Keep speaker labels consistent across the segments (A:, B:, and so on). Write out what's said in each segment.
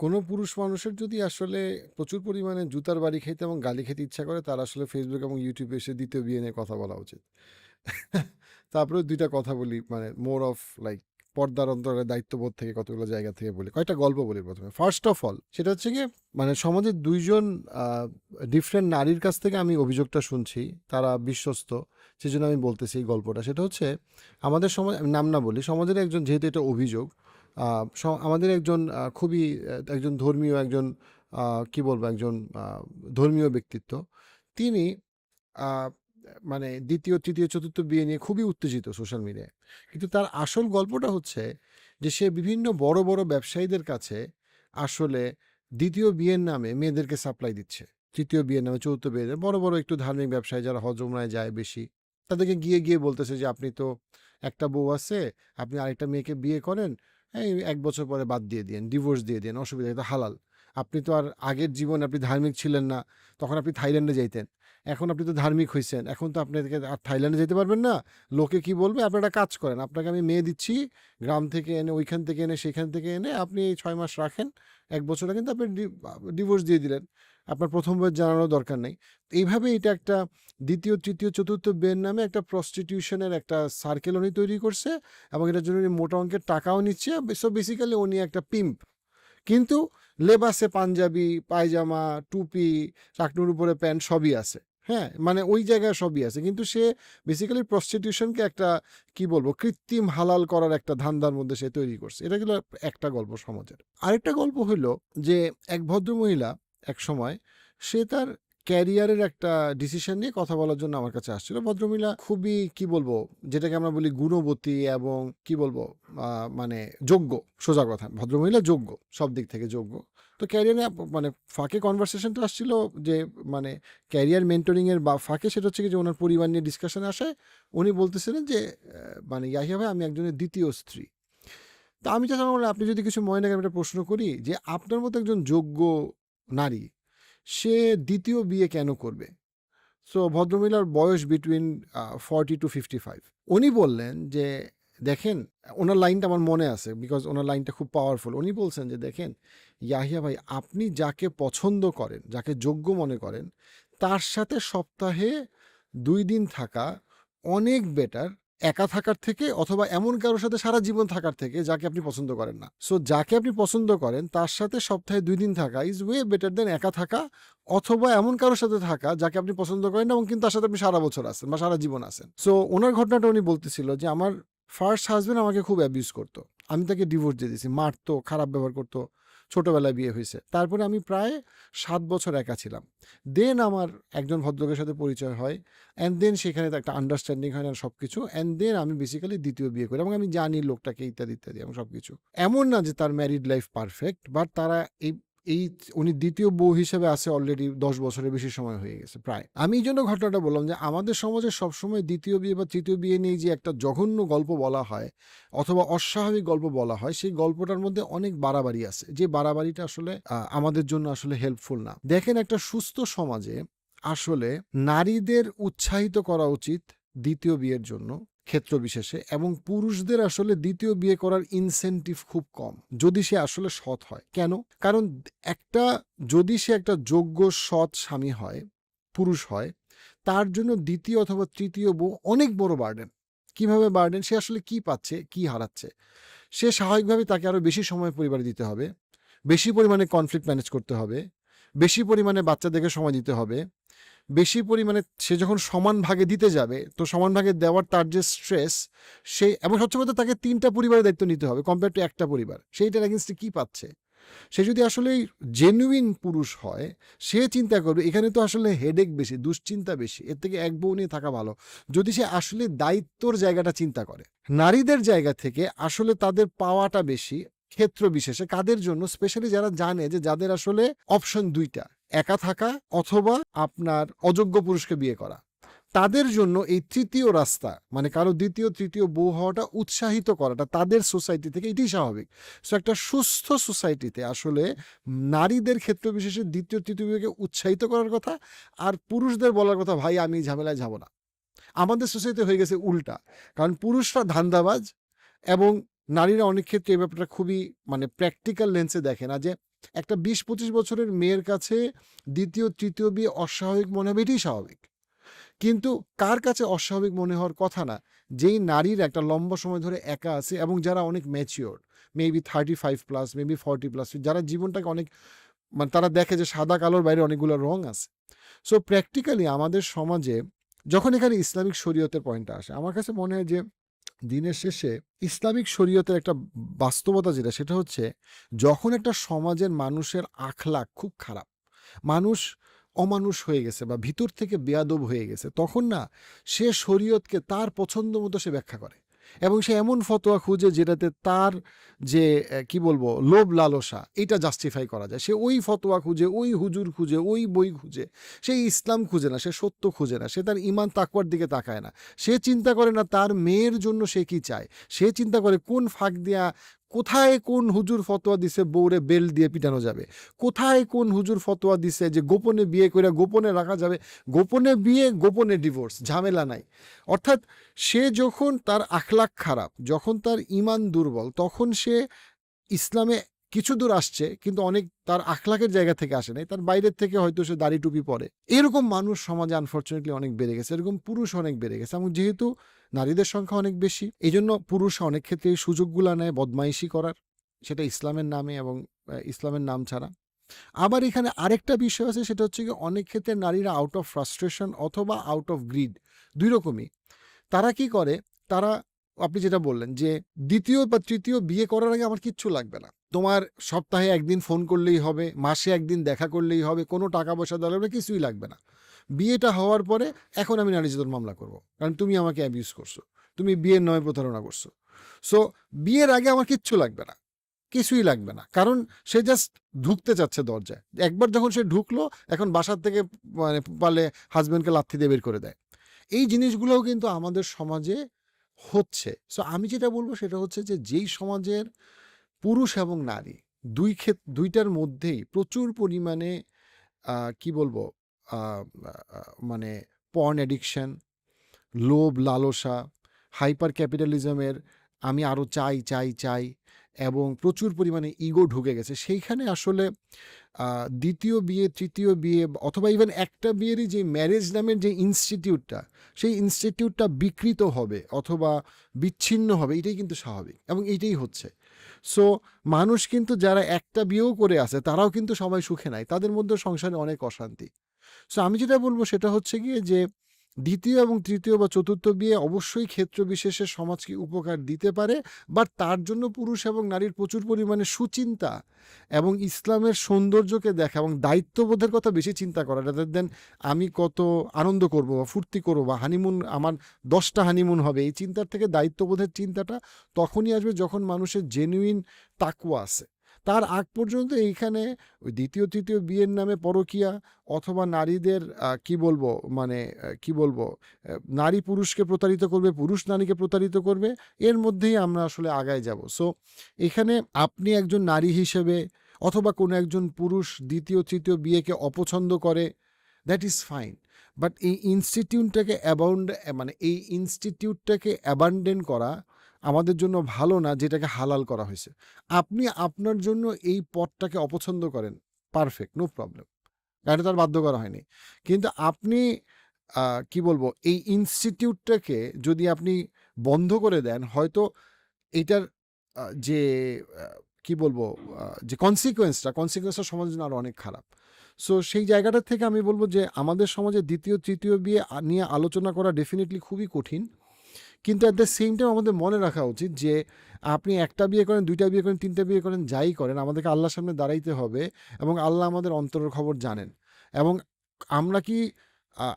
A: কোনো পুরুষ মানুষের যদি আসলে প্রচুর পরিমাণে জুতার বাড়ি খেতে এবং গালি খেতে ইচ্ছা করে, তার আসলে ফেসবুক এবং ইউটিউবে এসে দ্বিতীয় বিয়ে নিয়ে কথা বলা উচিত। তারপরে দুইটা কথা বলি মানে মোর অফ লাইক পর্দার অন্তরের দায়িত্ববোধ থেকে কতগুলো জায়গা থেকে বলি। কয়েকটা গল্প বলি প্রথমে। ফার্স্ট অফ অল সেটা হচ্ছে কি মানে সমাজের দুইজন ডিফারেন্ট নারীর কাছ থেকে আমি অভিযোগটা শুনছি, তারা বিশ্বস্ত, সেজন্য আমি বলতেছি এই গল্পটা। সেটা হচ্ছে, আমাদের সমাজ নাম না বলি, সমাজের একজন যেহেতু এটা অভিযোগ আমাদের একজন খুবই একজন ধর্মীয়, একজন কি বলব, একজন ধর্মীয় ব্যক্তিত্ব। তিনি মানে দ্বিতীয়, তৃতীয়, চতুর্থ বিয়ে নিয়ে খুবই উত্তেজিত সোশ্যাল মিডিয়ায়। কিন্তু তার আসল গল্পটা হচ্ছে যে সে বিভিন্ন বড় বড় ব্যবসায়ীদের কাছে আসলে দ্বিতীয় বিয়ের নামে মেয়েদেরকে সাপ্লাই দিচ্ছে। তৃতীয় বিয়ের নামে, চতুর্থ বিয়ের বড় বড় একটু ধার্মিক ব্যবসায়ী যারা হজমরায় যায় বেশি, তাদেরকে গিয়ে গিয়ে বলতেছে যে, আপনি তো একটা বউ আছে, আপনি আরেকটা মেয়েকে বিয়ে করেন এই এক বছর পরে বাদ দিয়ে দিন ডিভোর্স দিয়ে দিন অসুবিধা এটা হালাল। আপনি তো আর আগের জীবনে আপনি ধার্মিক ছিলেন না, তখন আপনি থাইল্যান্ডে যাইতেন। এখন আপনি তো ধার্মিক হয়েছেন এখন তো আপনাদেরকে আর থাইল্যান্ডে যেতে পারবেন না। লোকে কি বলবে? আপনি একটা কাজ করেন, আপনাকে আমি মেয়ে দিচ্ছি, গ্রাম থেকে এনে, ওইখান থেকে এনে, সেখান থেকে এনে আপনি ছয় মাস রাখেন, এক বছর কিন্তু আপনি ডিভোর্স দিয়ে দিলেন। আপনার প্রথম বয়স জানানোর দরকার নেই। এইভাবে এটা একটা দ্বিতীয়, তৃতীয়, চতুর্থ বিয়ের নামে একটা প্রস্টিটিউশনের একটা সার্কেল উনি তৈরি করছে এবং এটার জন্য উনি মোটা অঙ্কের টাকাও নিচ্ছে। সো বেসিক্যালি উনি একটা পিম্প কিন্তু লেবাসে পাঞ্জাবি, পায়জামা, টুপি চাকনুর উপরে প্যান্ট সবই আছে। হ্যাঁ মানে ওই জায়গায় সবই আছে। কিন্তু সে বেসিক্যালি প্রস্টিটিউশনকে একটা, কি বলব, কৃত্রিম হালাল করার একটা ধান্দার মধ্যে সে তৈরি করছে। এটা গেল একটা গল্প সমাজের। আরেকটা গল্প হলো যে এক ভদ্র মহিলা এক সময় সে তার ক্যারিয়ারের একটা ডিসিশন নিয়ে কথা বলার জন্য আমার কাছে আসছিল। ভদ্রমহিলা খুবই কি বলব যেটাকে আমরা বলি গুণবতী এবং কি বলব মানে যোগ্য সোজা কথা। ভদ্রমহিলা যোগ্য সব দিক থেকে যোগ্য। তো ক্যারিয়ারে মানে ফাঁকে কনভারসেশনটা আসছিল যে মানে ক্যারিয়ার মেন্টরিংয়ের বা ফাঁকে সেটা হচ্ছে যে ওনার পরিবার নিয়ে ডিসকাশন আসে। উনি বলতেছিলেন যে মানে ইয়াহিয়া ভাই আমি একজনের দ্বিতীয় স্ত্রী। তা আমি চাচ্ছিলাম আপনি যদি কিছু মনে না করেন, একটা প্রশ্ন করি যে আপনার মতো একজন যোগ্য নারী। সে দ্বিতীয় বিয়ে কেন করবে? সো ভদ্রমিলার বয়স between forty to fifty five উনি বললেন যে, দেখেন, ওনার লাইনটা আমার মনে আছে বিকজ ওনার লাইনটা খুব পাওয়ারফুল উনি বলছেন যে, দেখেন, ইয়াহিয়া ভাই, আপনি যাকে পছন্দ করেন, যাকে যোগ্য মনে করেন, তার সাথে সপ্তাহে দুই দিন থাকা অনেক বেটার একা থাকার থেকে অথবা এমন কারোর সাথে সারা জীবন থাকার থেকে যাকে আপনি পছন্দ করেন না। সো যাকে আপনি পছন্দ করেন, তার সাথে সপ্তাহে দুই দিন থাকা ইজ ওয়ে বেটার দেন একা থাকা অথবা এমন কারোর সাথে থাকা যাকে আপনি পছন্দ করেন না এবং কিন্তু তার সাথে আপনি সারা বছর আছেন বা সারা জীবন আছেন। সো ওনার ঘটনাটা উনি বলতেছিল যে আমার ফার্স্ট হাজবেন্ড আমাকে খুব অ্যাবিউজ করতো। আমি তাকে ডিভোর্স দিয়ে দিয়েছি, মারতো, খারাপ ব্যবহার করতো। ছোটবেলায় বিয়ে হয়েছে। তারপরে আমি প্রায় সাত বছর একা ছিলাম। দেন আমার একজন ভদ্রকের সাথে পরিচয় হয় অ্যান্ড দেন সেখানে একটা আন্ডারস্ট্যান্ডিং হয় না সব কিছু অ্যান্ড দেন আমি বেসিক্যালি দ্বিতীয় বিয়ে করি এবং আমি জানি লোকটাকে ইত্যাদি ইত্যাদি এবং সব কিছু এমন না যে তার ম্যারিড লাইফ পারফেক্ট বাট তারা এই এই উনি দ্বিতীয় বউ হিসেবে আছে অলরেডি দশ বছরের বেশি সময় হয়ে গেছে, প্রায়। আমি এই জন্য ঘটনাটা বললাম যে, আমাদের সমাজে সবসময় দ্বিতীয় বিয়ে বা তৃতীয় বিয়ে নিয়ে যে একটা জঘন্য গল্প বলা হয় অথবা অস্বাভাবিক গল্প বলা হয়, সেই গল্পটার মধ্যে অনেক বাড়াবাড়ি আছে। যে বাড়াবাড়িটা আসলে আমাদের জন্য আসলে হেল্পফুল না। দেখেন একটা সুস্থ সমাজে আসলে নারীদের উৎসাহিত করা উচিত দ্বিতীয় বিয়ের জন্য। ক্ষেত্র বিশেষে এবং পুরুষদের আসলে দ্বিতীয় বিয়ে করার ইনসেন্টিভ খুব কম, যদি সে আসলে সৎ হয়। কেন? কারণ একটা, যদি সে একটা যোগ্য সৎ স্বামী হয়, পুরুষ হয়, তার জন্য দ্বিতীয় অথবা তৃতীয় বউ অনেক বড় বার্ডেন কীভাবে বার্ডেন সে আসলে কি পাচ্ছে? কি হারাচ্ছে? সে স্বাভাবিকভাবে তাকে আরও বেশি সময় পরিবারে দিতে হবে, বেশি পরিমাণে কনফ্লিক্ট ম্যানেজ করতে হবে, বেশি পরিমাণে বাচ্চাদেরকে সময় দিতে হবে বেশি পরিমাণে সে যখন সমান ভাগে দিতে যাবে, তো সমান ভাগে দেওয়ার তার যে স্ট্রেস সেই এবং সবচেয়ে কথা তাকে তিনটা পরিবারের দায়িত্ব নিতে হবে কম্পেয়ার টু একটা পরিবার। সেইটার এগেনস্টে কী পাচ্ছে? সে যদি আসলে জেনুইন পুরুষ হয়, সে চিন্তা করবে, এখানে তো আসলে হেডেক বেশি, দুশ্চিন্তা বেশি, এর থেকে এক বউ নিয়ে থাকা ভালো। যদি সে আসলে দায়িত্বর জায়গাটা চিন্তা করে, নারীদের জায়গা থেকে আসলে তাদের পাওয়াটা বেশি, ক্ষেত্র বিশেষে, কাদের জন্য? স্পেশালি যারা জানে যে যাদের আসলে অপশন দুইটা। একা থাকা অথবা আপনার অযোগ্য পুরুষকে বিয়ে করা। তাদের জন্য এই তৃতীয় রাস্তা মানে কারও দ্বিতীয়, তৃতীয় বউ হওয়াটা উৎসাহিত করাটা তাদের সোসাইটি থেকে এটাই স্বাভাবিক। সো একটা সুস্থ সোসাইটিতে আসলে নারীদের ক্ষেত্র বিশেষে দ্বিতীয়, তৃতীয় বিয়েকে উৎসাহিত করার কথা আর পুরুষদের বলার কথা, ভাই, আমি ঝামেলায় যাব না। আমাদের সোসাইটি হয়ে গেছে উল্টা। কারণ পুরুষরা ধান্দাবাজ এবং নারীরা অনেক ক্ষেত্রে এই ব্যাপারটা খুবই মানে প্র্যাকটিক্যাল লেন্সে দেখে না যে একটা ২০-২৫ বছরের মেয়ের কাছে ২য়, ৩য় বিয়ে অস্বাভাবিক মনে হবে এটাই স্বাভাবিক। কিন্তু কার কাছে অস্বাভাবিক মনে হওয়ার কথা না? যেই নারীর একটা লম্বা সময় ধরে একা আছে এবং যারা অনেক matured, maybe 35 plus, maybe 40 plus যারা জীবনটাকে অনেক মানে তারা দেখে যে সাদা কালোর বাইরে অনেকগুলো রং আছে। সো প্র্যাকটিক্যালি আমাদের সমাজে যখন এখানে ইসলামিক শরীয়তের পয়েন্টটা আসে, আমার কাছে মনে হয় যে দিনের শেষে ইসলামিক শরীয়তের একটা বাস্তবতা যেটা সেটা হচ্ছে যখন একটা সমাজের মানুষের আখলাক খুব খারাপ, মানুষ অমানুষ হয়ে গেছে বা ভিতর থেকে বেয়াদব হয়ে গেছে, তখন না সে শরীয়তকে তার পছন্দ মতো সে ব্যাখ্যা করে। এবং সে এমন ফতোয়া খুঁজে যেটাতে তার যে কি বলব লোভ লালসা এটা জাস্টিফাই করা যায়। সে ওই ফতোয়া খুঁজে, ওই হুজুর খুঁজে, ওই বই খুঁজে। সে ইসলাম খুঁজে না, সে সত্য খুঁজে না, সে তার ইমান তাকওয়ার দিকে তাকায় না। সে চিন্তা করে না তার মেয়ের জন্য সে কি চায়। সে চিন্তা করে কোন ফাঁক দিয়া কোথায় কোন হুজুর ফতোয়া দিছে বউরে বেল দিয়ে পিটানো যাবে। কোথায় কোন হুজুর ফতোয়া দিছে যে গোপনে বিয়ে করে গোপনে রাখা যাবে। গোপনে বিয়ে, গোপনে ডিভোর্স ঝামেলা নাই। অর্থাৎ সে যখন তার আখলাক খারাপ, যখন তার ইমান দুর্বল তখন সে ইসলামে কিছুদূর আসছে কিন্তু অনেক তার আখলাকের জায়গা থেকে আসে নাই। তার বাইরের থেকে হয়তো সে দাড়ি টুপি পরে। এরকম মানুষ সমাজে আনফরচুনেটলি অনেক বেড়ে গেছে। এরকম পুরুষ অনেক বেড়ে গেছে এবং যেহেতু নারীদের সংখ্যা অনেক বেশি, এই জন্য পুরুষরা অনেক ক্ষেত্রে সুযোগগুলা নেয় বদমাইশি করার। সেটা ইসলামের নামে এবং ইসলামের নাম ছাড়া। আবার এখানে আরেকটা বিষয় আছে সেটা হচ্ছে কি অনেক ক্ষেত্রে নারীরা আউট অফ ফ্রাস্ট্রেশন অথবা আউট অফ গ্রিড দুই রকমই। তারা কি করে? তারা আপনি যেটা বললেন যে দ্বিতীয় বা তৃতীয় বিয়ে করার আগে আমার কিচ্ছু লাগবে না। তোমার সপ্তাহে একদিন ফোন করলেই হবে, মাসে একদিন দেখা করলেই হবে, কোনো টাকা-পয়সা দেওয়া লাগবে কিছুই লাগবে না। বিয়েটা হওয়ার পরে এখন আমি নারী নির্যাতন মামলা করব। কারণ তুমি আমাকে অ্যাবিউজ করছ। তুমি বিয়ের নামে প্রতারণা করছ। সো বিয়ের আগে আমার কিচ্ছু লাগবে না। কিছুই লাগবে না। কারণ সে জাস্ট ঢুকতে চাচ্ছে দরজায়। একবার যখন সে ঢুকলো এখন বাসার থেকে মানে পালে হাজব্যান্ডকে লাথি দিয়ে বের করে দেয়। এই জিনিসগুলোও কিন্তু আমাদের সমাজে হচ্ছে। সো আমি যেটা বলব সেটা হচ্ছে যে যেই সমাজের পুরুষ এবং নারী। দুই ক্ষেত দুইটার মধ্যেই প্রচুর পরিমাণে কি বলব মানে পর্ন অ্যাডিকশন, লোভ লালসা, হাইপার ক্যাপিটালিজমের আমি আরও চাই, চাই, চাই এবং প্রচুর পরিমাণে ইগো ঢুকে গেছে। সেইখানে আসলে দ্বিতীয় বিয়ে, তৃতীয় বিয়ে অথবা ইভেন একটা বিয়েরই যে ম্যারেজ নামের যে ইনস্টিটিউটটা, সেই ইনস্টিটিউটটা বিকৃত হবে অথবা বিচ্ছিন্ন হবে এটাই কিন্তু স্বাভাবিক এবং এইটাই হচ্ছে। সো মানুষ কিন্তু যারা একটা বিয়েও করে আছে তারাও কিন্তু সবাই সুখে নাই। তাদের মধ্যেও সংসারে অনেক অশান্তি। সো আমি যেটা বলব সেটা হচ্ছে গিয়ে যে ২য় এবং তৃতীয় বা চতুর্থ বিয়ে অবশ্যই ক্ষেত্র বিশেষে সমাজকে উপকার দিতে পারে। বাট তার জন্য পুরুষ এবং নারীর প্রচুর পরিমাণে সুচিন্তা এবং ইসলামের সৌন্দর্যকে দেখা এবং দায়িত্ববোধের কথা বেশি চিন্তা করা রাদার দেন আমি কত আনন্দ করব বা ফুর্তি করব বা হানিমুন আমার দশটা হানিমুন হবে। এই চিন্তার থেকে দায়িত্ববোধের চিন্তাটা তখনই আসবে যখন মানুষের জেনুইন তাকওয়া আছে। তার আগ পর্যন্ত এইখানে ওই ২য়, ৩য় বিয়ের নামে পরকীয়া অথবা নারীদের কি বলব মানে কি বলব নারী পুরুষকে প্রতারিত করবে, পুরুষ নারীকে প্রতারিত করবে। এর মধ্যেই আমরা আসলে আগায় যাব। সো এখানে আপনি একজন নারী হিসেবে অথবা কোনো একজন পুরুষ ২য়, ৩য় বিয়েকে অপছন্দ করে দ্যাট ইজ ফাইন। বাট এই ইনস্টিটিউটটাকে অ্যাবাউন্ড মানে এই ইনস্টিটিউটটাকে অ্যাবান্ডন করা আমাদের জন্য ভালো না যেটাকে হালাল করা হয়েছে আপনি আপনার জন্য এই পথটাকে অপছন্দ করেন। Perfect, no problem. কারণ এটা তো আর বাধ্য করা হয়নি। কিন্তু আপনি কি বলব এই ইনস্টিটিউটটাকে যদি আপনি বন্ধ করে দেন হয়তো এটার যে কি বলব যে কনসিকুয়েন্সটা, কনসিকুয়েন্সটা সমাজের জন্য আরও অনেক খারাপ। সো সেই জায়গাটা থেকে আমি বলব যে আমাদের সমাজে ২য়, ৩য় বিয়ে নিয়ে আলোচনা করা ডেফিনেটলি খুবই কঠিন। কিন্তু অ্যাট দ্য সেম টাইম আমাদের মনে রাখা উচিত যে আপনি একটা বিয়ে করেন, দুইটা বিয়ে করেন, তিনটা বিয়ে করেন, যাই করেন আমাদেরকে আল্লাহর সামনে দাঁড়াইতে হবে এবং আল্লাহ আমাদের অন্তরের খবর জানেন। এবং আমরা কি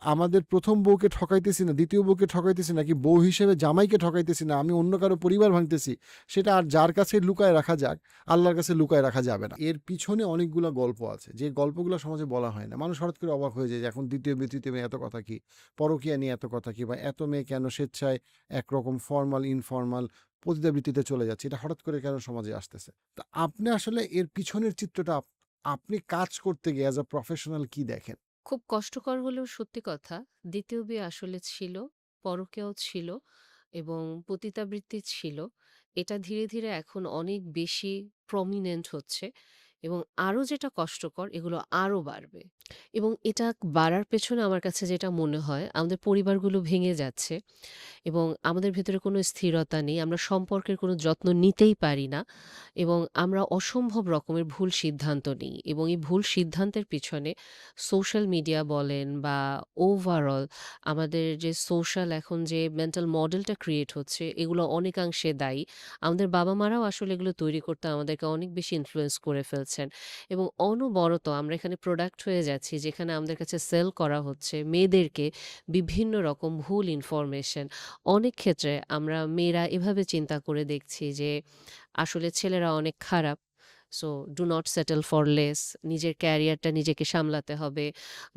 A: আমাদের প্রথম বউকে ঠকাইতেছি না, দ্বিতীয় বউকে ঠকাইতেছি না কি বউ হিসেবে জামাইকে ঠকাইতেছি না, আমি অন্য কারও পরিবার ভাঙতেছি। সেটা আর যার কাছে লুকায় রাখা যাক, আল্লাহর কাছে লুকায় রাখা যাবে না। এর পিছনে অনেকগুলা গল্প আছে। যে গল্পগুলো সমাজে বলা হয় না। মানুষ হঠাৎ করে অবাক হয়ে যায় এখন ২য় বিয়ে, ৩য় বিয়ে এত কথা কি? পরকীয়া নিয়ে এত কথা কি? বা এত মেয়ে কেন স্বেচ্ছায় একরকম ফরমাল, ইনফরমাল পতিতাবৃত্তিতে চলে যাচ্ছে। এটা হঠাৎ করে কেন সমাজে আসতেছে? তো আপনি আসলে এর পিছনের চিত্রটা আপনি কাজ করতে গিয়ে অ্যাজ আ প্রফেশনাল কি দেখেন?
B: খুব কষ্টকর হলেও সত্যি কথা। দ্বিতীয় বিয়ে আসলে ছিল, পরকীয়াও ছিল এবং পতিতাবৃত্তি ছিল। এটা ধীরে, ধীরে এখন অনেক বেশি প্রমিনেন্ট হচ্ছে এবং আরও যেটা কষ্টকর এগুলো আরও বাড়বে। এবং এটা বাড়ার পেছনে আমার কাছে যেটা মনে হয় আমাদের পরিবারগুলো ভেঙে যাচ্ছে এবং আমাদের ভেতরে কোনো স্থিরতা নেই। আমরা সম্পর্কের কোনো যত্ন নিতেই পারি না এবং আমরা অসম্ভব রকমের ভুল সিদ্ধান্ত নিই এবং এই ভুল সিদ্ধান্তের পিছনে সোশ্যাল মিডিয়া বলেন বা ওভারঅল আমাদের যে সোশ্যাল এখন যে মেন্টাল মডেলটা ক্রিয়েট হচ্ছে, এগুলো অনেকাংশে দায়ী। আমাদের বাবা-মারাও আসলে এগুলো তৈরি করতে আমাদেরকে অনেক বেশি ইনফ্লুয়েন্স করে ফেলছেন এবং অনবরত আমরা এখানে প্রোডাক্ট হয়ে যাচ্ছি যেখানে আমাদের কাছে সেল করা হচ্ছে মেয়েদেরকে বিভিন্ন রকম ভুল ইনফরমেশন। অনেক ক্ষেত্রে আমরা মেয়েরা এভাবে চিন্তা করে দেখছি যে আসলে ছেলেরা অনেক খারাপ। So do not settle for less নিজের ক্যারিয়ারটা নিজেকে সামলাতে হবে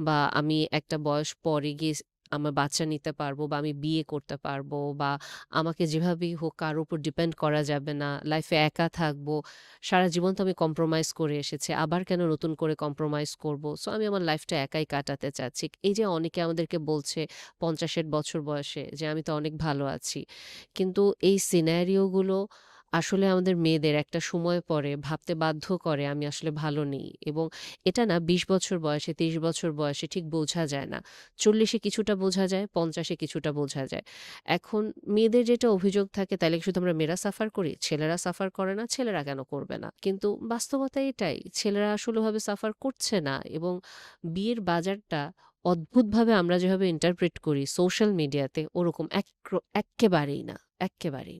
B: বা আমি একটা বয়স পরে গিয়ে আমার বাচ্চা নিতে পারব বা আমি বিয়ে করতে পারব বা আমাকে যেভাবেই হোক কারও উপর ডিপেন্ড করা যাবে না। লাইফে একা থাকব। সারা জীবন তো আমি কম্প্রোমাইজ করে এসেছি। আবার কেন নতুন করে কম্প্রোমাইজ করব? সো আমি আমার লাইফটা একাই কাটাতে চাচ্ছি। এই যে অনেকে আমাদেরকে বলছে ৫০ এর বছর বয়সে যে আমি তো অনেক ভালো আছি। কিন্তু এই সিনারিও গুলো আসলে আমাদের মেয়েদের একটা সময় পরে ভাবতে বাধ্য করে আমি আসলে ভালো নেই এবং এটা না ২০ বছর বয়সে ৩০ বছর বয়সে ঠিক বোঝা যায় না। চল্লিশে কিছুটা বোঝা যায়, পঞ্চাশে কিছুটা বোঝা যায়। এখন মেয়েদের যেটা অভিযোগ থাকে তাহলে শুধু আমরা মেয়েরা সাফার করি? ছেলেরা সাফার করে না, ছেলেরা কেন করবে না? কিন্তু বাস্তবতা এটাই। ছেলেরা আসলে ওভাবে সাফার করছে না এবং বিয়ের বাজারটা অদ্ভুতভাবে আমরা যেভাবে ইন্টারপ্রেট করি সোশ্যাল মিডিয়াতে ওরকম এক এক্কেবারেই না, এক্কেবারেই